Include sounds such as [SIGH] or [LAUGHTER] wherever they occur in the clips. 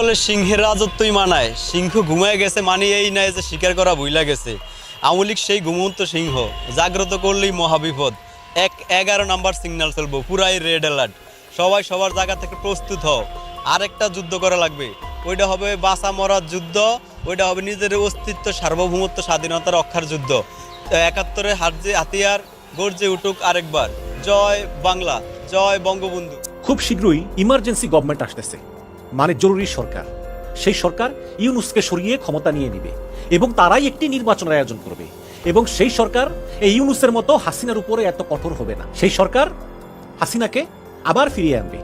বলে সিংহের রাজত্বই মানায়। সিংহ ঘুমায় গেছে মানে এই নয় যে শিকার করা ভুইলা গেছে। আওয়ামী লীগ সেই ঘুমন্ত সিংহ। জাগ্রত করলেই মহাবিপদ। এক এগারো নাম্বার সিগন্যাল চলবো, পুরাই রেড অ্যালার্ট সবাই সবার জায়গা থেকে প্রস্তুত হও। আরেকটা যুদ্ধ করা লাগবে। ওইটা হবে বাঁচা মরার যুদ্ধ। ওইটা হবে নিজের অস্তিত্ব, সার্বভৌমত্ব, স্বাধীনতা রক্ষার যুদ্ধ। একাত্তরে হার্জে হাতিয়ার গর্জে উঠুক আরেকবার। জয় বাংলা, জয় বঙ্গবন্ধু। খুব শীঘ্রই ইমার্জেন্সি গভর্নমেন্ট আসতেছে। মানে জরুরি সরকার। সেই সরকার ইউনুসকে সরিয়ে ক্ষমতা নিয়ে নেবে এবং তারাই একটি নির্বাচনের আয়োজন করবে। এবং সেই সরকার এই ইউনুসের মতো হাসিনার উপরে এত কঠোর হবে না। সেই সরকার হাসিনাকে আবার ফিরিয়ে আনবে।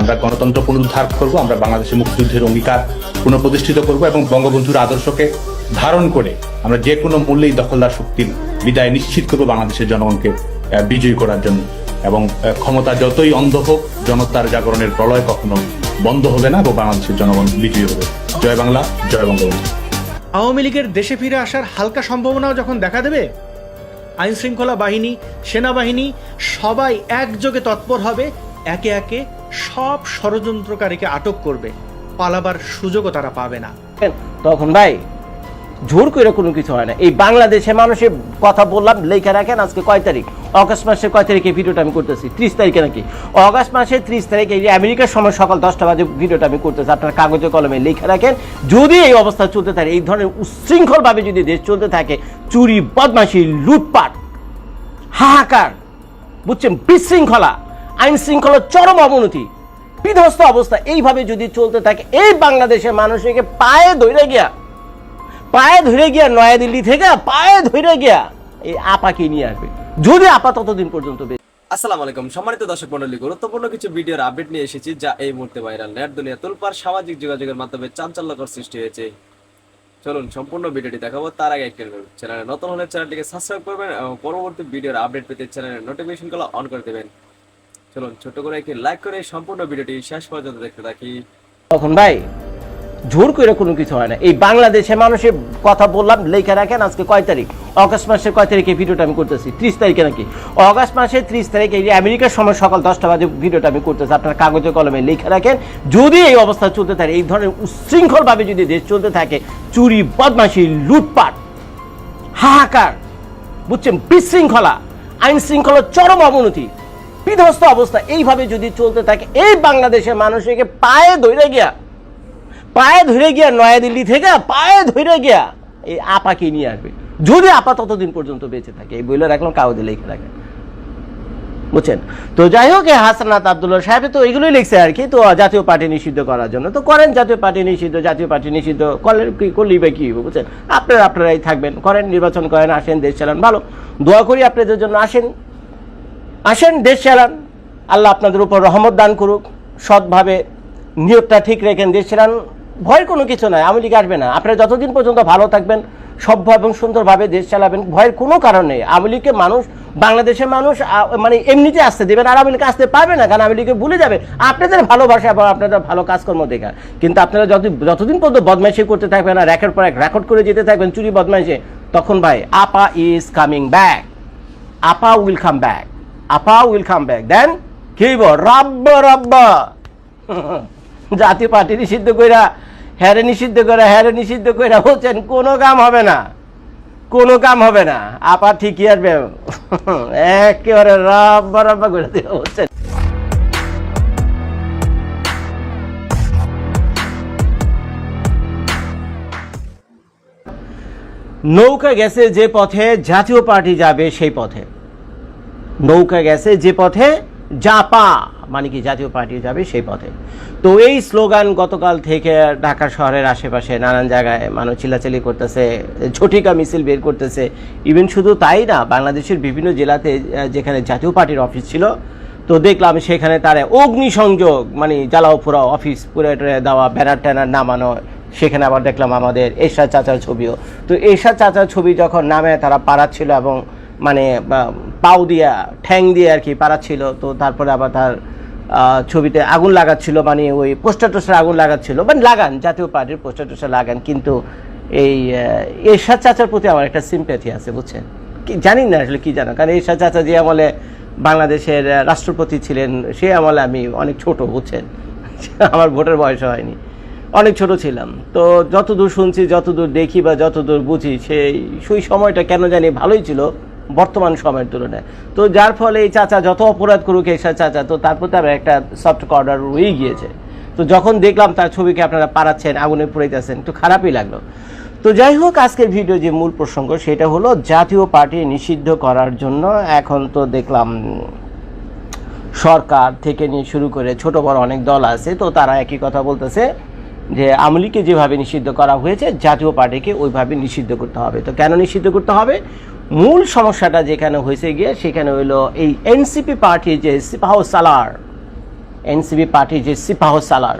আমরা গণতন্ত্র পুনরুদ্ধার করব, আমরা বাংলাদেশের মুক্তিযুদ্ধের অঙ্গীকার পুনঃপ্রতিষ্ঠিত করব এবং বঙ্গবন্ধুর আদর্শকে ধারণ করে আমরা যে কোনো মূল্যেই দখলদার শক্তির বিদায় নিশ্চিত করব বাংলাদেশের জনগণকে বিজয়ী করার জন্য। এবং ক্ষমতা যতই অন্ধ হোক, জনতার জাগরণের প্রলয় কখনো বন্ধ হবে না এবং বাংলাদেশের জনগণ বিজয়ী হবে। জয় বাংলা জয় বঙ্গবন্ধু। আওয়ামী লীগের দেশে ফিরে আসার হালকা সম্ভাবনাও যখন দেখা দেবে আইন শৃঙ্খলা বাহিনী সেনাবাহিনী সবাই একযোগে তৎপর হবে একে একে সব ষড়যন্ত্রকারীকে আটক করবে। পালাবার সুযোগও তারা পাবে না। তখন ভাই জোর করে কোনো কিছু হয় না। এই বাংলাদেশে মানুষের কথা বললাম লেখা রাখেন আজকে কয় তারিখ? অগস্ট মাসের কয় তারিখে ভিডিওটা আমি করতেছি? ত্রিশ তারিখে নাকি? অগস্ট মাসের ত্রিশ তারিখে এই আমেরিকার সময় সকাল দশটা বাজে ভিডিওটা আমি করতেছি। আপনার কাগজে কলমে লিখে রাখেন, যদি এই অবস্থা চলতে থাকে, এই ধরনের উচ্ছৃঙ্খলভাবে যদি দেশ চলতে থাকে, চুরি, বদমাশি, লুটপাট, হাহাকার, বুঝছেন, বিশৃঙ্খলা আইন শৃঙ্খলার চরম অবনতি, বিধ্বস্ত অবস্থা, এইভাবে যদি চলতে থাকে, এই বাংলাদেশের মানুষকে পায়ে ধরে গিয়া, পায়ে ধরে গিয়া নয়াদিল্লি থেকে, পায়ে ধরে গিয়া এই আপাকে নিয়ে আসবে? যদি আপা ততদিন পর্যন্ত আসসালামু আলাইকুম। সম্মানিত দর্শক মন্ডলী গুরুত্বপূর্ণ কিছু ভিডিওর আপডেট নিয়ে এসেছি যা এই মুহূর্তে ভাইরাল। নেট দুনিয়া তোলপার সামাজিক যোগাযোগের মাধ্যমে চাঞ্চল্যকর সৃষ্টি হয়েছে। চলুন সম্পূর্ণ ভিডিওটি দেখাবো। তার আগে একটি চ্যানেলে নতুন হলে চ্যানেলটিকে সাবস্ক্রাইব করবেন এবং পরবর্তী ভিডিওর আপডেট পেতে চ্যানেলের নোটিফিকেশনগুলো অন করে দেবেন। চলুন ছোট করে একটি লাইক করে সম্পূর্ণ ভিডিওটি শেষ পর্যন্ত দেখতে থাকি। তখন ভাই জোর করে কোনো কিছু হয় না। এই বাংলাদেশে মানুষের কথা বললাম, লেখা রাখেন, আজকে কয় তারিখ? অগস্ট মাসের কয় তারিখে ভিডিওটা আমি করতেছি? ত্রিশ তারিখে নাকি? অগস্ট মাসের ত্রিশ তারিখে আমেরিকার সময় সকাল দশটা বাজে ভিডিওটা আমি করতেছি। আপনার কাগজে কলমে লেখা রাখেন, যদি এই অবস্থা চলতে থাকে, এই ধরনের উচ্ছৃঙ্খলভাবে যদি দেশ চলতে থাকে, চুরি, বদমাশি, লুটপাট, হাহাকার, বুঝছেন, বিশৃঙ্খলা, আইন শৃঙ্খলার চরম অবনতি, বিধ্বস্ত অবস্থা, এইভাবে যদি চলতে থাকে, এই বাংলাদেশের মানুষকে পায়ে ধরে গিয়া পায়ে ধরে গিয়া নয়াদিল্লি থেকে পায়ে ধরে গিয়া এই আপাকে নিয়ে আসবে। যদি আপা ততদিন পর্যন্ত বেঁচে থাকে, এই বইলে রাখলাম, কাগজে লিখে রাখেন বুঝছেন? তো যাই হোক হাসানাত আবদুল্লাহ সাহেব তো এগুলোই লিখছে আর কি, তো জাতীয় পার্টি নিষিদ্ধ করার জন্য। তো করেন জাতীয় পার্টি নিষিদ্ধ, জাতীয় পার্টি নিষিদ্ধ করলেন কি, করলেই বা কি হবে বুঝছেন? আপনারা, আপনারাই থাকবেন, করেন, নির্বাচন করেন, আসেন, দেশ চালান, ভালো। দোয়া করি আপনাদের জন্য, আসেন আসেন, দেশ চালান। আল্লাহ আপনাদের উপর রহমত দান করুক। সৎভাবে নিয়োগটা ঠিক রেখেন, দেশ চালান। ভয়ের কোনো কিছু নয়, আওয়ামী লীগ আসবে না। আপনারা যতদিন পর্যন্ত ভালো থাকবেন, সভ্য এবং সুন্দরভাবে দেশ চালাবেন, ভয়ের কোনো কারণ নেই। আওয়ামী লীগকে মানুষ, বাংলাদেশের মানুষ মানে এমনিতে আসতে দেবেন, আর আওয়ামী লীগ আসতে পারবে না, কারণ আওয়ামী লীগকে ভুলে যাবে। আপনাদের ভালোবাসা এবং আপনাদের ভালো কাজকর্ম দেখা। কিন্তু আপনারা যত যতদিন পর্যন্ত বদমাইশি করতে থাকবেন আর রেকর্ড পর এক রেকর্ড করে যেতে থাকবেন, চুরি বদমাইশে, তখন ভাই, আপা ইজ কামিং ব্যাক আপা উইল কাম ব্যাক আপা উইল কাম ব্যাক দেন কি রাব্বা রাব্বা। [LAUGHS] জাতীয় পার্টি নিষিদ্ধ কইরা হ্যারে নিষিদ্ধ করে, হ্যারে নিষিদ্ধ করে বলছেন, কোনো কাম হবে না। কোনো কাম হবে না। আপা ঠিকই আসবে। একেবারে রাব্বা রাব্বা করে দিয়ে বলছেন। নৌকা গেছে যে পথে জাতীয় পার্টি যাবে সেই পথে। নৌকা গেছে যে পথে জাপা। মানে কি জাতীয় পার্টি যাবে সেই পথে। তো এই স্লোগান গতকাল থেকে ঢাকা শহরের আশেপাশে নানান জায়গায় মানুষ চিল্লাচিল্লি করতেছে, ঝটিকা মিছিল বের করতেছে। ইভেন শুধু তাই না, বাংলাদেশের বিভিন্ন জেলাতে যেখানে জাতীয় পার্টির অফিস ছিল, তো দেখলাম সেখানে তারা অগ্নিসংযোগ মানে জ্বালাও পুরো অফিস পুরো দেওয়া, ব্যানার ট্যানার নামানো, সেখানে আবার দেখলাম আমাদের এরশাদ চাচার ছবিও। তো এরশাদ চাচার ছবি যখন নামে তারা পাড়াচ্ছিল এবং মানে পাও দিয়া, ঠ্যাং দিয়ে আর কি পাড়াচ্ছিল, তো তারপরে আবার তার ছবিতে আগুন লাগাচ্ছিল মানে ওই পোস্টার টোস্টার আগুন লাগাচ্ছিল মানে লাগান, জাতীয় পার্টির পোস্টার টোস্টার লাগান, কিন্তু এই এরশাদ চাচার প্রতি আমার একটা সিম্প্যাথি আছে, বুঝছেন? কি, জানি না আসলে কী জানো, কারণ এরশাদ চাচা যে আমলে বাংলাদেশের রাষ্ট্রপতি ছিলেন, সে আমলে আমি অনেক ছোট, বুঝছেন? [LAUGHS] আমার ভোটের বয়স হয়নি। অনেক ছোট ছিলাম। তো যতদূর শুনছি, যতদূর দেখি বা যতদূর বুঝি, সেই সেই সময়টা কেন জানি ভালোই ছিল। বর্তমান সময়ের তুলনায়। তো যার ফলে এই চাচা যত অপরাধ করুক এসা চাচা, তো তার প্রতি আমার একটা সফট কর্নার রয়ে গিয়েছে। তো যখন দেখলাম তার ছবিকে আপনারা পাড়াচ্ছেন, আগুনে পুড়াইতেছেন একটু খারাপই লাগল। তো যাই হোক, আজকের ভিডিও যে মূল প্রসঙ্গ, সেটা হলো জাতীয় পার্টি নিষিদ্ধ করার জন্য এখন তো দেখলাম সরকার থেকে নিয়ে শুরু করে ছোট বড় অনেক দল আছে, তো তারা একই কথা বলতেছে যে আমলিকে যেভাবে নিষিদ্ধ করা হয়েছে, জাতীয় পার্টিকে ওইভাবে নিষিদ্ধ করতে হবে। তো কেন নিষিদ্ধ করতে হবে? মূল সমস্যাটা যেখানে হয়েছে গিয়ে, সেখানে হইল এই এনসিপি পার্টি যে সিপাহ সালার এনসিপি পার্টি যে সিপাহ সালার।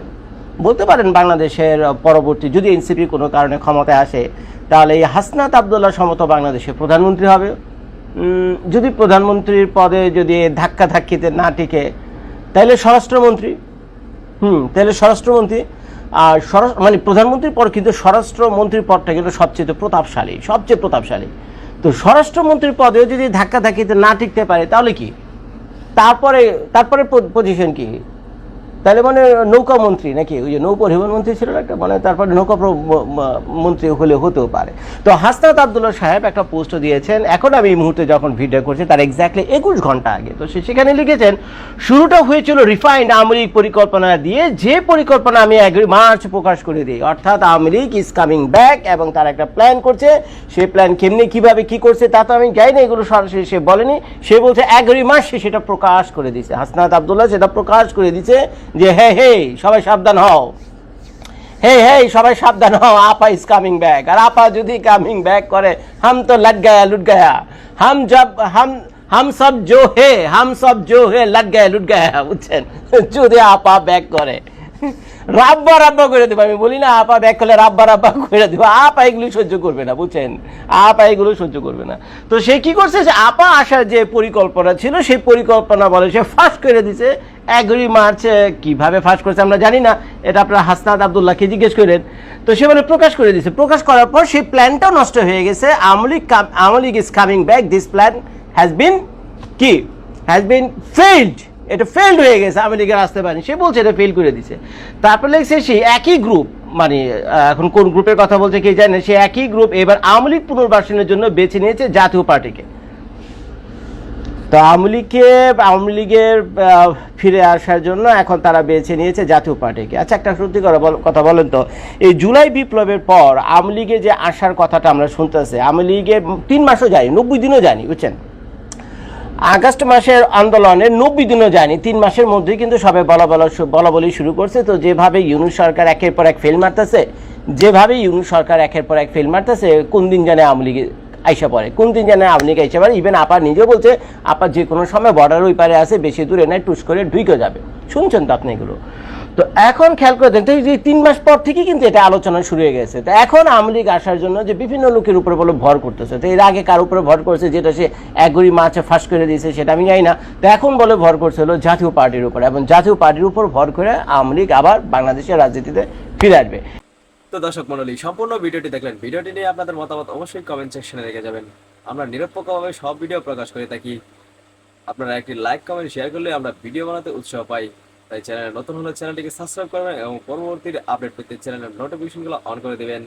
বলতে পারেন বাংলাদেশের পরবর্তী যদি এনসিপি কোনো কারণে ক্ষমতায় আসে, তাহলে এই হাসনাত আবদুল্লাহ সমত বাংলাদেশের প্রধানমন্ত্রী হবে। যদি প্রধানমন্ত্রীর পদে যদি ধাক্কা ধাক্কিতে না টিকে, তাহলে স্বরাষ্ট্রমন্ত্রী। হুম, তাহলে স্বরাষ্ট্রমন্ত্রী। আর স্বরাষ্ট্র মানে প্রধানমন্ত্রীর পর কিন্তু স্বরাষ্ট্রমন্ত্রীর পদটা কিন্তু সবচেয়ে প্রতাপশালী সবচেয়ে প্রতাপশালী। তো স্বরাষ্ট্রমন্ত্রীর পদেও যদি ধাক্কা ধাক্কিতে না টিকতে পারে, তাহলে কি? তারপরে তারপরে পজিশন কি? তাহলে মানে নৌকা মন্ত্রী নাকি? ওই যে নৌ পরিবহন মন্ত্রী ছিল একটা? মানে তারপরে নৌকা মন্ত্রী হলে হতেও পারে। তো হাসনাত আবদুল্লাহ সাহেব একটা পোস্ট দিয়েছেন। এখন আমি এই মুহূর্তে যখন ভিডিও করছি, তার এক্স্যাক্টলি একুশ ঘণ্টা আগে। তো সে সেখানে লিখেছেন, শুরুটা হয়েছিল রিফাইন্ড আমরিক পরিকল্পনা দিয়ে। যে পরিকল্পনা আমি এগ্রি মার্চ প্রকাশ করে দিই, অর্থাৎ আমরিক ইজ কামিং ব্যাক এবং তার একটা প্ল্যান করছে। সেই প্ল্যান কেমনি, কীভাবে, কি করছে তা তো আমি যাই না, এগুলো সরাসরি সে বলেনি। সে বলছে এগারোই মাস সে সেটা প্রকাশ করে দিছে। হাসনাত আবদুল্লাহ সেটা প্রকাশ করে দিছে যে, হে হে, সবাই সাবধান হও। হে হে, সবাই সাবধান হও, আপা ইজ কামিং ব্যাক আর আপা যদি কামিং ব্যাক করে, হাম তো লট গায়া, লুট গায়া। হাম জব, হাম হাম সব জো হে, হাম সব জো হে, লট গায়া, লুট গায়া। বুঝছেন? যদি আপা ব্যাক করে। [LAUGHS] রাব্বা রাব্বা করে দেবো, আমি বলি না, আপা ব্যাক করলে রাব্বা রাব্বা করে দেবো। আপা এগুলো সহ্য করবে না, বুঝছেন? আপা এগুলো সহ্য করবে না। তো সে কি করছে? যে আপা আসার যে পরিকল্পনা ছিল সেই পরিকল্পনা বলে, সে ফাঁস করে দিছে। এগারোই মার্চ কীভাবে ফাঁস করেছে আমরা জানি না। এটা আপনার হাসনাত আবদুল্লাহকে জিজ্ঞেস করেন। তো সে বলে প্রকাশ করে দিয়েছে প্রকাশ করার পর সেই প্ল্যানটাও নষ্ট হয়ে গেছে। আমলিক আমলিক is coming back this plan has been কি? হ্যাজ বিন ফেইল্ড এটা ফেইল্ড হয়ে গেছে আমেরিকার আসতে পারেনি। সে বলছে এটা ফেল করে দিছে। তারপর লেগেছে সেই একই গ্রুপ মানে এখন কোন গ্রুপের কথা বলছে কে জানে, সে একই গ্রুপ এবার আওয়ামী লীগ পুনর্বাসনের জন্য বেছে নিয়েছে জাতীয় পার্টিকে। তো আওয়ামী লীগকে, আওয়ামী লীগের ফিরে আসার জন্য এখন তারা বেছে নিয়েছে জাতীয় পার্টিকে। আচ্ছা একটা সত্যি কথা বলেন তো। এই জুলাই বিপ্লবের পর আওয়ামী লীগে যে আসার কথাটা আমরা শুনতেছি, আওয়ামী লীগে তিন মাসও যায়নি, নব্বই দিনও যায়নি, বুঝছেন? আগস্ট মাসের আন্দোলনে নব্বই দিনও যায়নি। তিন মাসের মধ্যেই কিন্তু সবাই বলা বলা বলা বলি শুরু করছে। তো যেভাবে ইউনুস সরকার একের পর এক ফেল মারতেছে, যেভাবে ইউনু সরকার একের পর এক ফেল মারতেছে, কোন দিন জানে আওয়ামী লীগ আইসা পড়ে, কোন দিন জানে আওয়ামী লীগ আইসা পড়ে ইভেন আপা নিজেও বলছে, আপা যে কোনো সময় বর্ডার ওই পারে আসে বেশি দূরে নাই টুস করে ঢুকে যাবে। শুনছেন তো আপনি এগুলো? তো এখন খেয়াল করে দেখতে যে তিন মাস পর থেকেই কিন্তু এটা আলোচনা শুরু হয়ে গেছে। তো এখন আওয়ামী লীগ আসার জন্য যে বিভিন্ন লোকের উপরে বলে ভর করতেছে, তো এর আগে কার উপরে ভর করছে, যেটা সে এগারোই মার্চে ফাঁস করে দিয়েছে সেটা আমি জানি না। তো এখন বলে ভর করছে হলো জাতীয় পার্টির উপর এবং জাতীয় পার্টির উপর ভর করে আওয়ামী লীগ আবার বাংলাদেশের রাজনীতিতে ফিরে আসবে। তো দর্শক মণ্ডলী, সম্পূর্ণ ভিডিওটি দেখলেন। ভিডিওটি নিয়ে আপনাদের মতামত অবশ্যই কমেন্ট সেকশনে রেখে যাবেন। আমরা নিরপেক্ষভাবে সব ভিডিও প্রকাশ করে থাকি। আপনারা একটি লাইক কমেন্ট শেয়ার করলে আমরা ভিডিও বানাতে উৎসাহ পাই। তাই চ্যানেলে নতুন হলে চ্যানেলটিকে সাবস্ক্রাইব করবেন এবং পরবর্তী আপডেট পেতে চ্যানেলের নোটিফিকেশনগুলো অন করে দেবেন।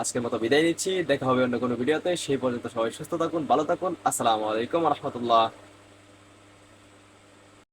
আজকের মতো বিদায় নিচ্ছি, দেখা হবে অন্য কোনো ভিডিওতে সেই পর্যন্ত সবাই সুস্থ থাকুন, ভালো থাকুন। আসসালামু আলাইকুম রহমতুল্লাহ।